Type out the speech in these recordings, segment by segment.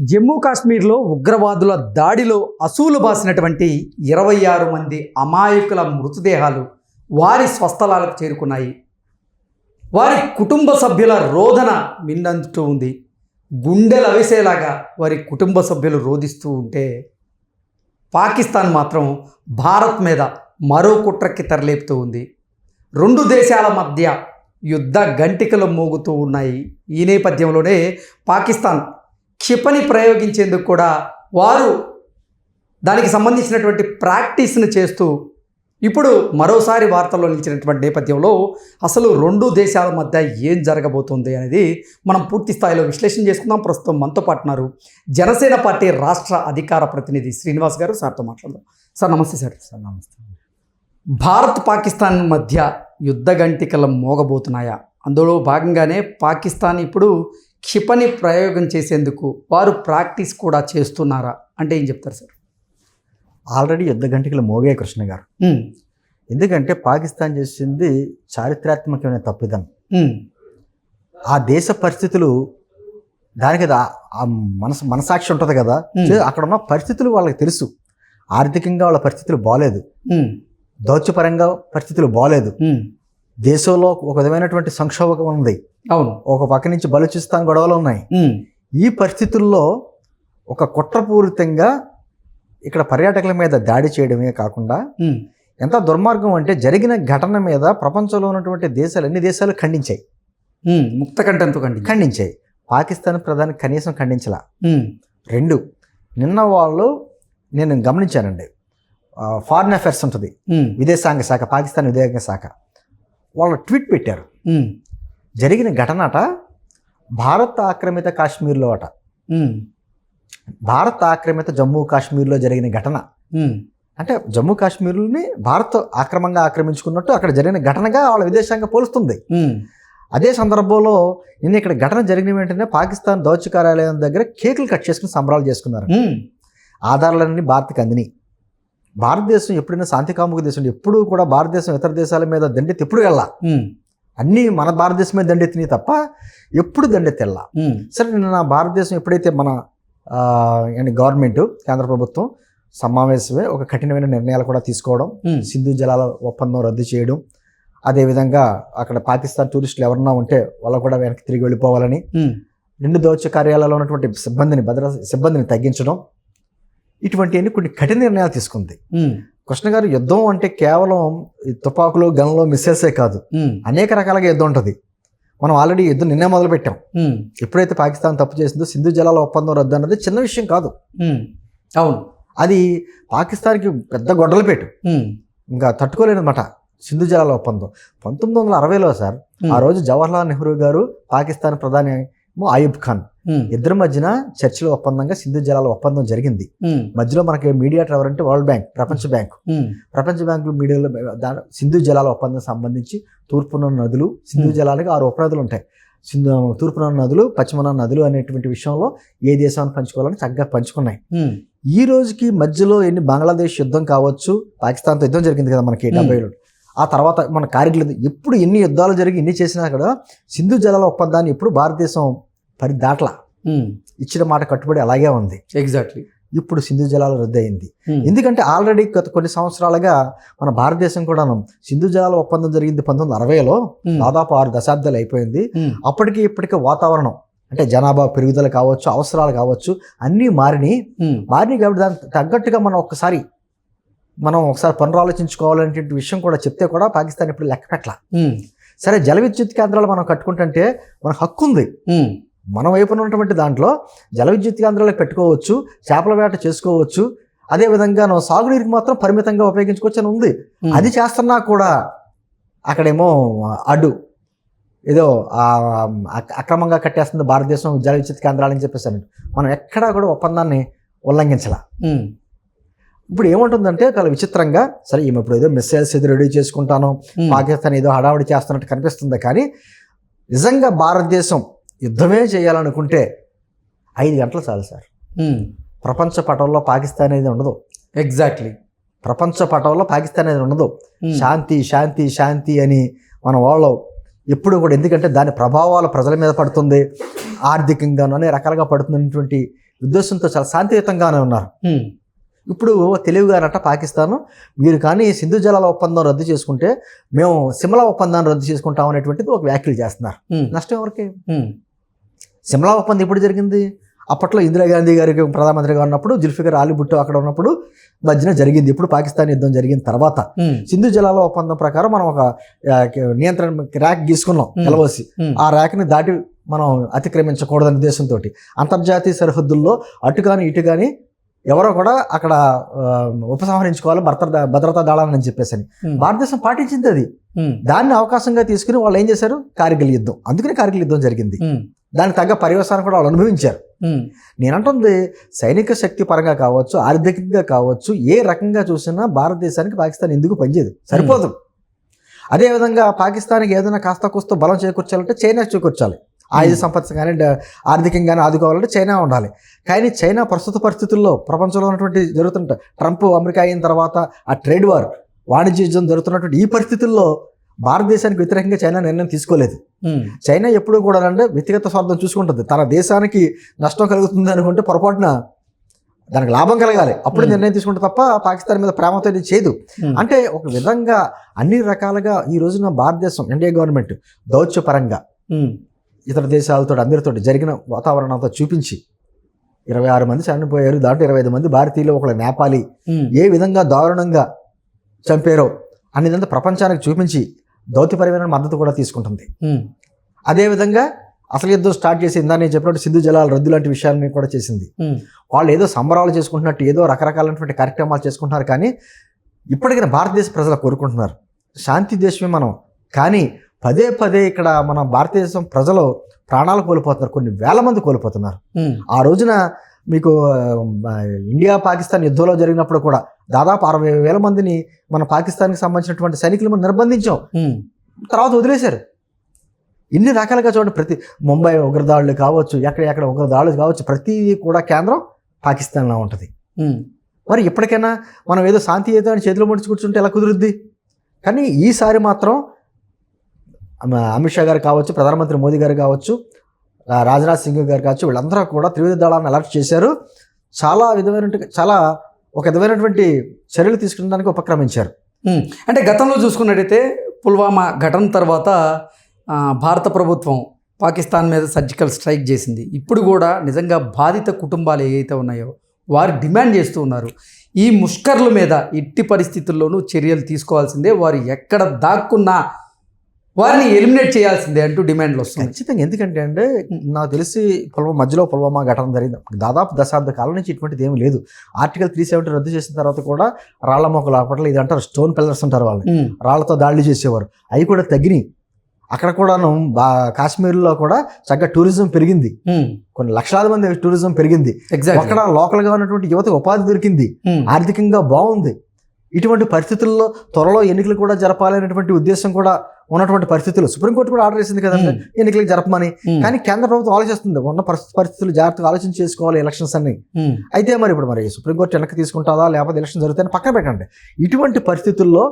జమ్మూ కాశ్మీర్లో ఉగ్రవాదుల దాడిలో అసూలు బాసినటువంటి ఇరవై ఆరు మంది అమాయకుల మృతదేహాలు వారి స్వస్థలాలకు చేరుకున్నాయి. వారి కుటుంబ సభ్యుల రోదన మిన్నందుతూ ఉంది. గుండెలు అవిసేలాగా వారి కుటుంబ సభ్యులు రోధిస్తూ ఉంటే పాకిస్తాన్ మాత్రం భారత్ మీద మరో కుట్రకి తెరలేపుతూ ఉంది. రెండు దేశాల మధ్య యుద్ధ గంటికలు మోగుతూ ఉన్నాయి. ఈ నేపథ్యంలోనే పాకిస్తాన్ క్షిపణి ప్రయోగించేందుకు కూడా వారు దానికి సంబంధించినటువంటి ప్రాక్టీస్ను చేస్తూ ఇప్పుడు మరోసారి వార్తల్లో నిలిచినటువంటి నేపథ్యంలో అసలు రెండు దేశాల మధ్య ఏం జరగబోతుంది అనేది మనం పూర్తి స్థాయిలో విశ్లేషణ చేసుకుందాం. ప్రస్తుతం మనతో పాటున్నారు జనసేన పార్టీ రాష్ట్ర అధికార ప్రతినిధి శ్రీనివాస్ గారు. సార్తో మాట్లాడదాం. సార్ నమస్తే సార్. సార్ నమస్తే. భారత్ పాకిస్తాన్ మధ్య యుద్ధ గంటికలు మోగబోతున్నాయా? అందులో భాగంగానే పాకిస్తాన్ ఇప్పుడు క్షిపణి ప్రయోగం చేసేందుకు వారు ప్రాక్టీస్ కూడా చేస్తున్నారా? అంటే ఏం చెప్తారు సార్? ఆల్రెడీ యుద్ధ గంటికలు మోగే కృష్ణ గారు ఎందుకంటే పాకిస్తాన్ చేసింది చారిత్రాత్మకమైన తప్పిదం. ఆ దేశ పరిస్థితులు దానికి ఆ- మనసు మనసాక్షి ఉంటుంది కదా. అక్కడ ఉన్న పరిస్థితులు వాళ్ళకి తెలుసు. ఆర్థికంగా వాళ్ళ పరిస్థితులు బాగాలేదు దౌత్యపరంగా పరిస్థితులు బాగాలేదు దేశంలో ఒక విధమైనటువంటి సంక్షోభం ఉంది. అవును. ఒక పక్క నుంచి బలూచిస్తాన్ గొడవలు ఉన్నాయి. ఈ పరిస్థితుల్లో ఒక కుట్రపూరితంగా ఇక్కడ పర్యాటకుల మీద దాడి చేయడమే కాకుండా ఎంత దుర్మార్గం అంటే జరిగిన ఘటన మీద ప్రపంచంలో ఉన్నటువంటి దేశాలు అన్ని దేశాలు ఖండించాయి. ముక్త కంఠంతో కండి ఖండించాయి. పాకిస్తాన్ ప్రధాని కనీసం ఖండించలా. రెండు నిన్న వాళ్ళు నేను గమనించానండి. ఫారిన్ అఫైర్స్ ఉంటుంది. విదేశాంగ శాఖ పాకిస్తాన్ విదేశాంగ శాఖ. వాళ్ళు ట్వీట్ పెట్టారు. జరిగిన ఘటన అట భారత్ ఆక్రమిత కాశ్మీర్లో అట. భారత్ ఆక్రమిత జమ్మూ కాశ్మీర్లో జరిగిన ఘటన. అంటే జమ్మూ కాశ్మీర్ని భారత్ ఆక్రమంగా ఆక్రమించుకున్నట్టు అక్కడ జరిగిన ఘటనగా వాళ్ళ విదేశాంగ పోలుస్తుంది. అదే సందర్భంలో నిన్న ఇక్కడ ఘటన జరిగిన వెంటనే పాకిస్తాన్ దౌత్య కార్యాలయం దగ్గర కేకులు కట్ చేసుకుని సంబరాలు చేసుకున్నారు. ఆధారాలన్నీ భారత్కి అందినాయి. భారతదేశం ఎప్పుడైనా శాంతి కాముక దేశం ఎప్పుడూ కూడా భారతదేశం ఇతర దేశాల మీద దండెత్తి ఎప్పుడు వెళ్ళా? అన్నీ మన భారతదేశం మీద దండెత్తినాయి తప్ప ఎప్పుడు దండెత్తి వెళ్ళా ఉమ్, సరే నిన్న భారతదేశం ఎప్పుడైతే మన గవర్నమెంట్ కేంద్ర ప్రభుత్వం సమావేశమే ఒక కఠినమైన నిర్ణయాలు కూడా తీసుకోవడం సింధు జలాల ఒప్పందం రద్దు చేయడం అదేవిధంగా అక్కడ పాకిస్తాన్ టూరిస్టులు ఎవరన్నా ఉంటే వాళ్ళు కూడా వెనక్కి తిరిగి వెళ్ళిపోవాలని రెండు దౌత్య కార్యాలయాల్లో ఉన్నటువంటి సిబ్బందిని భద్రత సిబ్బందిని తగ్గించడం ఇటువంటివన్నీ కొన్ని కఠిన నిర్ణయాలు తీసుకుంది. కృష్ణ గారు యుద్ధం అంటే కేవలం ఈ తుపాకులు గన్లో మిస్సైల్సే కాదు. అనేక రకాలుగా యుద్ధం ఉంటుంది. మనం ఆల్రెడీ యుద్ధం నిన్నే మొదలు పెట్టాం ఎప్పుడైతే పాకిస్తాన్ తప్పు చేసిందో సింధు జలాల ఒప్పందం రద్దు అన్నది చిన్న విషయం కాదు. అవును. అది పాకిస్తాన్కి పెద్ద గొడ్డలు పెట్టు ఇంకా తట్టుకోలేనమాట సింధు జలాల ఒప్పందం. పంతొమ్మిది వందల అరవైలో సార్ ఆ రోజు జవహర్లాల్ నెహ్రూ గారు పాకిస్తాన్ ప్రధాని అయూబ్ ఖాన్. ఇద్దరి మధ్యన చర్చల ఒప్పందంగా సింధు జలాల ఒప్పందం జరిగింది. మధ్యలో మనకి మీడియాటర్ ఎవరంటే వరల్డ్ బ్యాంక్ ప్రపంచ బ్యాంక్. ప్రపంచ బ్యాంకులు మీడియాలో సింధు జలాల ఒప్పందం సంబంధించి తూర్పున నదులు సింధు. జలాలకు ఆరు ఉపనదులు ఉంటాయి. సింధు తూర్పున నదులు పశ్చిమన నదులు అనేటువంటి విషయంలో ఏ దేశాన్ని పంచుకోవాలని చక్కగా పంచుకున్నాయి. ఈ రోజుకి మధ్యలో ఎన్ని బంగ్లాదేశ్ యుద్ధం కావచ్చు పాకిస్తాన్తో యుద్ధం జరిగింది కదా మనకి. డెబ్బైలో. ఆ తర్వాత మన కార్గిల్. ఎప్పుడు ఎన్ని యుద్ధాలు జరిగి ఎన్ని చేసినా కూడా సింధు జలాల ఒప్పందాన్ని ఎప్పుడు భారతదేశం పరి దాట్ల ఇచ్చిన మాట కట్టుబడి అలాగే ఉంది. ఎగ్జాక్ట్లీ ఇప్పుడు సింధు జలాలు రద్దయింది. ఎందుకంటే ఆల్రెడీ గత కొన్ని సంవత్సరాలుగా మన భారతదేశం కూడా సింధు జలాల ఒప్పందం జరిగింది పంతొమ్మిది అరవైలో దాదాపు ఆరు దశాబ్దాలు అయిపోయింది. అప్పటికి ఇప్పటికే వాతావరణం అంటే జనాభా పెరుగుదల కావచ్చు అవసరాలు కావచ్చు అన్నీ మారినాయి మారినాయి కాబట్టి దానికి తగ్గట్టుగా మనం ఒక్కసారి మనం ఒకసారి పునరాలోచించుకోవాలనే విషయం కూడా చెప్తే కూడా పాకిస్తాన్ ఇప్పుడు లెక్క పెట్టాల. సరే జల విద్యుత్ కేంద్రాలు మనం కట్టుకుంటుంటే మన హక్కు ఉంది మన వైపున ఉన్నటువంటి దాంట్లో జల విద్యుత్ కేంద్రాలు పెట్టుకోవచ్చు చేపల వేట చేసుకోవచ్చు. అదే విధంగా నువ్వు సాగునీరుకి మాత్రం పరిమితంగా ఉపయోగించుకోవచ్చు అని ఉంది. అది చేస్తున్నా కూడా అక్కడేమో అడ్డు. ఏదో అక్రమంగా కట్టేస్తుంది భారతదేశం జల విద్యుత్ కేంద్రాలని చెప్పేసి అన్నట్టు. మనం ఎక్కడా కూడా ఒప్పందాన్ని ఉల్లంఘించాల. ఇప్పుడు ఏముంటుందంటే చాలా విచిత్రంగా సరే ఈమె ఇప్పుడు ఏదో మిస్సైల్స్ ఏదో రెడీ చేసుకుంటాను పాకిస్తాన్ ఏదో హడావుడి చేస్తున్నట్టు కనిపిస్తుంది. కానీ నిజంగా భారతదేశం యుద్ధమే చేయాలనుకుంటే ఐదు గంటలు చాలు సార్. ప్రపంచ పటంలో పాకిస్తాన్ అనేది ఉండదు. ఎగ్జాక్ట్లీ. ప్రపంచ పటంలో పాకిస్తాన్ అనేది ఉండదు. శాంతి శాంతి శాంతి అని మన వాళ్ళు ఎప్పుడు కూడా ఎందుకంటే దాని ప్రభావాలు ప్రజల మీద పడుతుంది. ఆర్థికంగాను అనే రకాలుగా పడుతున్నటువంటి ఉద్దేశంతో చాలా శాంతియుతంగానే ఉన్నారు. ఇప్పుడు తెలివిగానట పాకిస్తాన్. మీరు కానీ సింధు జలాల ఒప్పందం రద్దు చేసుకుంటే మేము సిమ్లా ఒప్పందాన్ని రద్దు చేసుకుంటాం అనేటువంటిది ఒక వ్యాఖ్యలు చేస్తున్నారు. నష్టం ఎవరికి? సిమ్లా ఒప్పందం ఎప్పుడు జరిగింది? అప్పట్లో ఇందిరాగాంధీ గారికి ప్రధానమంత్రిగా ఉన్నప్పుడు జుల్ఫికర్ అలీ భుట్టో అక్కడ ఉన్నప్పుడు మధ్యన జరిగింది. ఇప్పుడు పాకిస్తాన్ యుద్ధం జరిగిన తర్వాత. సింధు జలాల ఒప్పందం ప్రకారం మనం ఒక నియంత్రణ ర్యాక్ గీసుకున్నాం. ఎలవసి ఆ ర్యాక్ని దాటి మనం అతిక్రమించకూడదనే ఉద్దేశంతో అంతర్జాతీయ సరిహద్దుల్లో అటు కానీ ఇటు కానీ ఎవరో కూడా అక్కడ ఉపసంహరించుకోవాలి భద్రతా భద్రతా దళాలని అని చెప్పేసి అని. భారతదేశం పాటించింది అది. దాన్ని అవకాశంగా తీసుకుని వాళ్ళు ఏం చేశారు? కార్గిల్ యుద్ధం. అందుకనే కార్గిల్ యుద్ధం జరిగింది. దానికి తగ్గ పర్యవసానం కూడా వాళ్ళు అనుభవించారు. నేనంటుంది సైనిక శక్తి పరంగా కావచ్చు ఆర్థికంగా కావచ్చు ఏ రకంగా చూసినా భారతదేశానికి పాకిస్తాన్ ఎందుకు పనిచేయదు? సరిపోదు. అదేవిధంగా పాకిస్తాన్కి ఏదైనా కాస్త కూస్త బలం చేకూర్చాలంటే చైనా చేకూర్చాలి. ఆయుధ సంపత్తి కానీ ఆర్థికంగానే ఆదుకోవాలంటే చైనా ఉండాలి. కానీ చైనా ప్రస్తుత పరిస్థితుల్లో ప్రపంచంలో ఉన్నటువంటి జరుగుతుంట ట్రంప్ అమెరికా అయిన తర్వాత ఆ ట్రేడ్ వార్ వాణిజ్య యుద్ధం జరుగుతున్నటువంటి ఈ పరిస్థితుల్లో భారతదేశానికి వ్యతిరేకంగా చైనా నిర్ణయం తీసుకోలేదు. ఉమ్, చైనా ఎప్పుడూ కూడా అంటే వ్యక్తిగత స్వార్థం చూసుకుంటుంది. తన దేశానికి నష్టం కలుగుతుంది అనుకుంటే పొరపాటున దానికి లాభం కలగాలి. అప్పుడు Hmm. నిర్ణయం తీసుకుంటే తప్ప పాకిస్తాన్ మీద ప్రేమతో ఇది చేయదు. అంటే ఒక విధంగా అన్ని రకాలుగా ఈ రోజున భారతదేశం ఎన్డీఏ గవర్నమెంట్ దౌత్యపరంగా ఇతర దేశాలతో అందరితో జరిగిన వాతావరణంతో చూపించి ఇరవై ఆరు మంది చనిపోయారు. దాంట్లో ఇరవై ఐదు మంది భారతీయులు ఒకళ్ళు నేపాలి. ఏ విధంగా దారుణంగా చంపారో అనేదంతా ప్రపంచానికి చూపించి దౌత్యపరమైన మద్దతు కూడా తీసుకుంటుంది. అదేవిధంగా అసలు యుద్ధం స్టార్ట్ చేసి ఇందా నేను చెప్పినట్టు సింధు జలాల రద్దు లాంటి విషయాన్ని కూడా చేసింది. వాళ్ళు ఏదో సంబరాలు చేసుకుంటున్నట్టు ఏదో రకరకాలైనటువంటి కార్యక్రమాలు చేసుకుంటున్నారు కానీ ఇప్పటికైనా భారతదేశ ప్రజలు కోరుకుంటున్నారు. శాంతి దేశమే మనం. కానీ పదే పదే ఇక్కడ మన భారతదేశం ప్రజలు ప్రాణాలు కోల్పోతున్నారు కొన్ని వేల మంది కోల్పోతున్నారు. ఆ రోజున మీకు ఇండియా పాకిస్తాన్ యుద్ధంలో జరిగినప్పుడు కూడా దాదాపు అరవై వేల మందిని మన పాకిస్తాన్కి సంబంధించినటువంటి సైనికులు మనం నిర్బంధించాం. తర్వాత వదిలేశారు. ఇన్ని రకాలుగా చూడండి ప్రతి ముంబై ఉగ్రదాడులు కావచ్చు ఎక్కడ ఎక్కడ ఉగ్రదాడులు కావచ్చు ప్రతిదీ కూడా కేంద్రం పాకిస్తాన్లో ఉంటుంది. మరి ఇప్పటికైనా మనం ఏదో శాంతియుత అని చేతిలో ముడిచి కూర్చుంటే ఎలా కుదురుద్ది? కానీ ఈసారి మాత్రం అమిత్ షా గారు కావచ్చు ప్రధానమంత్రి మోదీ గారు కావచ్చు రాజ్నాథ్ సింగ్ గారు కావచ్చు వీళ్ళందరూ కూడా త్రివిధ దళాన్ని అలర్ట్ చేశారు. చాలా విధమైనటువంటి చాలా ఒక విధమైనటువంటి చర్యలు తీసుకునేదానికి ఉపక్రమించారు. అంటే గతంలో చూసుకున్నట్టయితే పుల్వామా ఘటన తర్వాత భారత ప్రభుత్వం పాకిస్తాన్ మీద సర్జికల్ స్ట్రైక్ చేసింది. ఇప్పుడు కూడా నిజంగా బాధిత కుటుంబాలు ఏవైతే ఉన్నాయో వారు డిమాండ్ చేస్తూ ఉన్నారు. ఈ ముష్కర్ల మీద ఎట్టి పరిస్థితుల్లోనూ చర్యలు తీసుకోవాల్సిందే. వారు ఎక్కడ దాక్కున్నా వారిని ఎలిమినేట్ చేయాల్సిందే అంటూ డిమాండ్లు వస్తున్నాయి. ఖచ్చితంగా. ఎందుకంటే అంటే నాకు తెలిసి పుల్వామా మధ్యలో పుల్వామా ఘటన జరిగింది. దాదాపు దశాబ్ద కాలం నుంచి ఇటువంటిది ఏమీ లేదు. ఆర్టికల్ త్రీ సెవెంటీ రద్దు చేసిన తర్వాత కూడా రాళ్ళ మొక్కలు అప్పట్లో ఇది అంటారు స్టోన్ పిల్లర్స్ అంటారు వాళ్ళని. రాళ్ళతో దాడులు చేసేవారు. అవి కూడా తగ్గినాయి. అక్కడ కూడాను బా కాశ్మీర్లో కూడా చక్కగా టూరిజం పెరిగింది. కొన్ని లక్షలాది మంది టూరిజం పెరిగింది. అక్కడ లోకల్గా ఉన్నటువంటి యువతకు ఉపాధి దొరికింది. ఆర్థికంగా బాగుంది. ఇటువంటి పరిస్థితుల్లో త్వరలో ఎన్నికలు కూడా జరపాలనేటువంటి ఉద్దేశం కూడా ఉన్నటువంటి పరిస్థితులు. సుప్రీంకోర్టు కూడా ఆర్డర్ చేసింది కదండి. ఎన్నికలు జరపమని. కానీ కేంద్ర ప్రభుత్వం ఆలోచిస్తుంది. ఉన్న పరిస్థితి పరిస్థితులు జాగ్రత్తగా ఆలోచన చేసుకోవాలి ఎలక్షన్స్ అన్ని. అయితే మరి ఇప్పుడు మరి సుప్రీంకోర్టు వెనక్కి తీసుకుంటుందా? లేకపోతే ఎలక్షన్ జరుగుతాయని పక్కన పెట్టండి. ఇటువంటి పరిస్థితుల్లో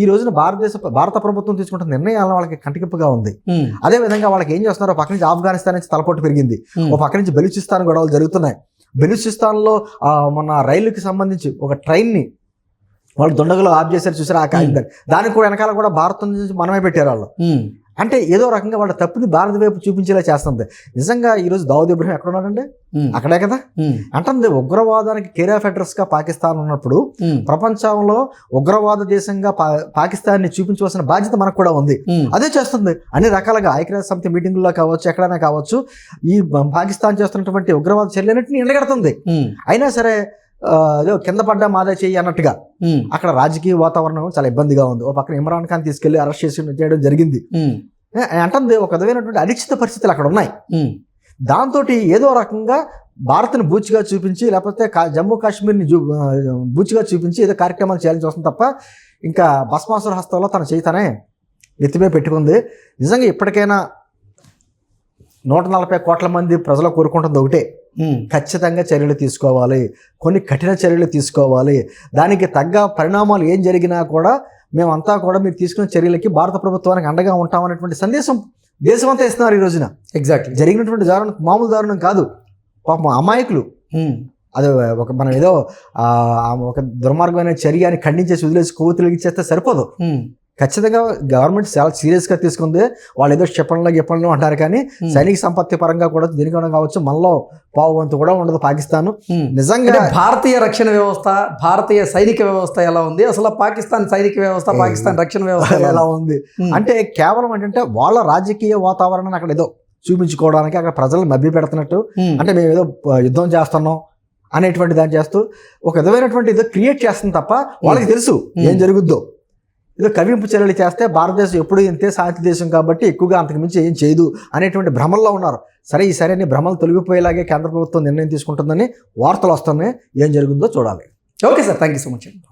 ఈ రోజున భారతదేశ భారత ప్రభుత్వం తీసుకుంటున్న నిర్ణయాలను వాళ్ళకి కంటికిప్పుగా ఉంది. అదే విధంగా వాళ్ళకి ఏం చేస్తున్నారో పక్క నుంచి ఆఫ్ఘనిస్తాన్ నుంచి తలపోటు పెరిగింది. ఓ పక్క నుంచి బెలూచిస్తాన్ గొడవలు జరుగుతున్నాయి. బెలూచిస్తాన్లో మొన్న రైలుకి సంబంధించి ఒక ట్రైన్ని వాళ్ళు దుండగులు ఆఫ్ చేశారు చూసారు ఆ కాగితం దానికి కూడా వెనకాల కూడా భారతం నుంచి మనమే పెట్టారు వాళ్ళు. అంటే ఏదో రకంగా వాళ్ళ తప్పుని భారత వైపు చూపించేలా చేస్తుంది. నిజంగా ఈరోజు దావుద్ ఇబ్రహీం ఎక్కడ ఉన్నాడండి? అక్కడే కదా? అంటే ఉగ్రవాదానికి కేర్ ఆఫ్గా పాకిస్తాన్ ఉన్నప్పుడు ప్రపంచంలో ఉగ్రవాద దేశంగా పా పాకిస్తాన్ని చూపించవలసిన బాధ్యత మనకు కూడా ఉంది. అదే చేస్తుంది. అన్ని రకాలుగా ఐక్యరాజ్య సమితి మీటింగుల్లో కావచ్చు ఎక్కడైనా కావచ్చు ఈ పాకిస్తాన్ చేస్తున్నటువంటి ఉగ్రవాద చర్యలన్నింటినీ ఎండగడుతుంది. అయినా సరే కింద పడ్డా మాదే చెయ్యి అన్నట్టుగా. అక్కడ రాజకీయ వాతావరణం చాలా ఇబ్బందిగా ఉంది. ఓ పక్కన ఇమ్రాన్ ఖాన్ తీసుకెళ్ళి అరెస్ట్ చేసి చేయడం జరిగింది. అంటుంది ఒక విధమైనటువంటి అనిశ్చిత పరిస్థితులు అక్కడ ఉన్నాయి. దాంతో ఏదో రకంగా భారత్ని బూచిగా చూపించి లేకపోతే జమ్మూ కాశ్మీర్ని బూచిగా చూపించి ఏదో కార్యక్రమాలు చేయాల్సి వస్తుంది తప్ప ఇంకా భస్మాసుర హస్తంలో తన చేతనే ఎత్తిమే పెట్టుకుంది. నిజంగా ఇప్పటికైనా నూట నలభై కోట్ల మంది ప్రజలు కోరుకుంటుంది ఒకటే. ఖచ్చితంగా చర్యలు తీసుకోవాలి. కొన్ని కఠిన చర్యలు తీసుకోవాలి. దానికి తగ్గ పరిణామాలు ఏం జరిగినా కూడా మేమంతా కూడా మీరు తీసుకున్న చర్యలకి భారత ప్రభుత్వానికి అండగా ఉంటామనేటువంటి సందేశం దేశమంతా ఇస్తున్నారు ఈ రోజున. ఎగ్జాక్ట్లీ జరిగినటువంటి దారుణం మామూలు దారుణం కాదు. పాపం అమాయకులు. అది ఒక మనం ఏదో ఒక దుర్మార్గమైన చర్య అని ఖండించేసి వదిలేసి కొవ్వు తిరిగిచ్చేస్తే సరిపోదు. ఖచ్చితంగా గవర్నమెంట్ చాలా సీరియస్గా తీసుకుంది. వాళ్ళు ఏదో క్షిపణలో గిప్పణలో అంటారు కానీ. సైనిక సంపత్తి పరంగా కూడా దీనికన్నా కావచ్చు మనలో పావు వంతు కూడా ఉండదు పాకిస్తాన్. నిజంగా భారతీయ రక్షణ వ్యవస్థ భారతీయ సైనిక వ్యవస్థ ఎలా ఉంది? అసలు పాకిస్తాన్ సైనిక వ్యవస్థ పాకిస్తాన్ రక్షణ వ్యవస్థ ఎలా ఉంది? అంటే కేవలం ఏంటంటే వాళ్ళ రాజకీయ వాతావరణాన్ని అక్కడ ఏదో చూపించుకోవడానికి అక్కడ ప్రజలను మభ్య పెడుతున్నట్టు. అంటే మేము ఏదో యుద్ధం చేస్తున్నాం అనేటువంటి దాన్ని చేస్తూ ఒక విధమైనటువంటి ఏదో క్రియేట్ చేస్తుంది తప్ప వాళ్ళకి తెలుసు ఏం జరుగుద్దో. ఇది కవింపు చర్యలు చేస్తే భారతదేశం ఎప్పుడు ఇంతే శాంతి దేశం కాబట్టి ఎక్కువగా అంతకుమించి ఏం చేయదు అనేటువంటి భ్రమల్లో ఉన్నారు. సరే ఈ సరైన భ్రమలు తొలగిపోయేలాగే కేంద్ర ప్రభుత్వం నిర్ణయం తీసుకుంటుందని వార్తలు వస్తున్నాయి. ఏం జరుగుతుందో చూడాలి. Okay sir thank you so much అండి.